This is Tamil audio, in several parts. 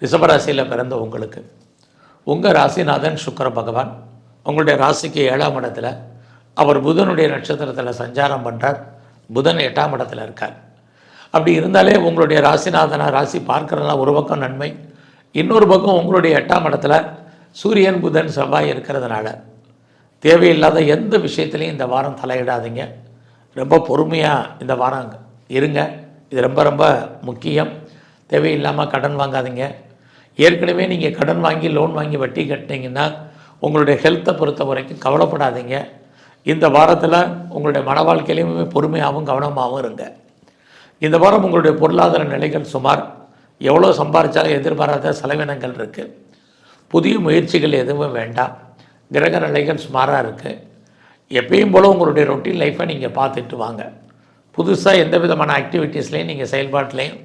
ரிஷபராசியில் பிறந்த உங்களுக்கு. உங்கள் ராசிநாதன் சுக்கிர பகவான் உங்களுடைய ராசிக்கு ஏழாம் இடத்துல அவர் புதனுடைய நட்சத்திரத்தில் சஞ்சாரம் பண்ணுறார் புதன் எட்டாம் இடத்துல இருக்கார். அப்படி இருந்தாலே உங்களுடைய ராசிநாதனை ராசி பார்க்கறதுலாம் ஒரு பக்கம் நன்மை. இன்னொரு பக்கம் உங்களுடைய எட்டாம் இடத்துல சூரியன் புதன் செவ்வாய் இருக்கிறதுனால தேவையில்லாத எந்த விஷயத்துலையும் இந்த வாரம் தலையிடாதீங்க. ரொம்ப பொறுமையாக இந்த வாரம் இருங்க. இது ரொம்ப ரொம்ப முக்கியம். தேவையில்லாமல் கடன் வாங்காதீங்க. ஏற்கனவே நீங்கள் கடன் வாங்கி லோன் வாங்கி வட்டி கட்டினீங்கன்னா உங்களுடைய ஹெல்த்தை பொறுத்த வரைக்கும் கவலைப்படாதீங்க. இந்த வாரத்தில் உங்களுடைய மன வாழ்க்கையிலையுமே பொறுமையாகவும் கவனமாகவும் இருங்க. இந்த வாரம் உங்களுடைய பொருளாதார நிலைகள் சுமார் எவ்வளோ சம்பாதிச்சாலும் எதிர்பாராத செலவினங்கள் இருக்குது புதிய முயற்சிகள் எதுவும் வேண்டாம். கிரக நிலைகள் சுமாராக இருக்குது எப்பயும் போல் உங்களுடைய ரொட்டீன் லைஃப்பை நீங்கள் பார்த்துட்டு வாங்க. புதுசாக எந்த விதமான ஆக்டிவிட்டீஸ்லையும் நீங்கள் செயல்பாட்டிலையும்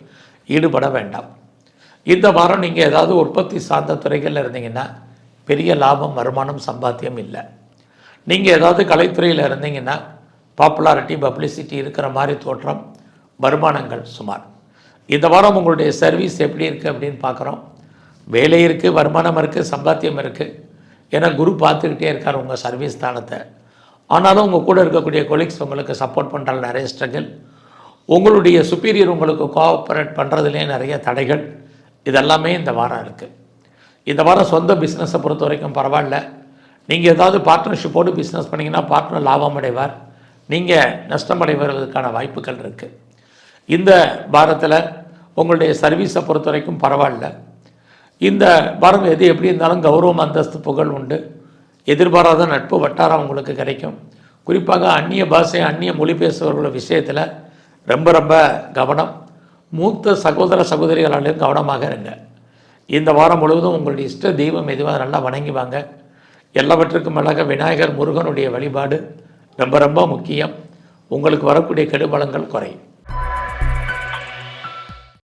ஈடுபட வேண்டாம். இந்த வாரம் நீங்கள் ஏதாவது உற்பத்தி சார்ந்த துறைகளில் இருந்தீங்கன்னா பெரிய லாபம் வருமானம் சம்பாத்தியம் இல்லை. நீங்கள் ஏதாவது கலைத்துறையில் இருந்தீங்கன்னா பாப்புலாரிட்டி பப்ளிசிட்டி இருக்கிற மாதிரி தோற்றம் வருமானங்கள் சுமார். இந்த வாரம் உங்களுடைய சர்வீஸ் எப்படி இருக்குது அப்படின்னு பார்க்குறோம். வேலை இருக்குது வருமானம் இருக்குது சம்பாத்தியம் இருக்குது ஏன்னா குரு பார்த்துக்கிட்டே இருக்கார் உங்கள் சர்வீஸ் ஸ்தானத்தை. ஆனாலும் உங்கள் கூட இருக்கக்கூடிய கொலீக்ஸ் உங்களுக்கு சப்போர்ட் பண்ணுறாங்க நிறைய ஸ்ட்ரகிள் உங்களுடைய சுப்பீரியர் உங்களுக்கு கோஆப்ரேட் பண்ணுறதுலேயே நிறைய தடைகள். இதெல்லாமே இந்த வாரம் இருக்குது இந்த வாரம் சொந்த பிஸ்னஸை பொறுத்த வரைக்கும் பரவாயில்ல. நீங்கள் ஏதாவது பார்ட்னர்ஷிப்போடு பிஸ்னஸ் பண்ணிங்கன்னா பார்ட்னர் லாபம் அடைவார். நீங்கள் நஷ்டம் அடைவதற்கான வாய்ப்புகள் இருக்குது இந்த வாரத்தில் உங்களுடைய சர்வீஸை பொறுத்த வரைக்கும் பரவாயில்ல. இந்த வாரம் எது எப்படி இருந்தாலும் கௌரவம் அந்தஸ்து புகழ் உண்டு. எதிர்பாராத நட்பு வட்டாரம் உங்களுக்கு கிடைக்கும். குறிப்பாக அந்நிய பாஷை அந்நிய மொழி பேசுபவர்கள் விஷயத்தில் ரொம்ப ரொம்ப கவனம். மூத்த சகோதர சகோதரிகளாலையும் கவனமாக இருங்க. இந்த வாரம் முழுவதும் உங்களுடைய இஷ்ட தெய்வம் எதுவாக நல்லா வணங்கி வாங்க. எல்லாவற்றுக்கும் மேலாக விநாயகர் முருகனுடைய வழிபாடு ரொம்ப ரொம்ப முக்கியம். உங்களுக்கு வரக்கூடிய கெடுபலங்கள் குறையும்.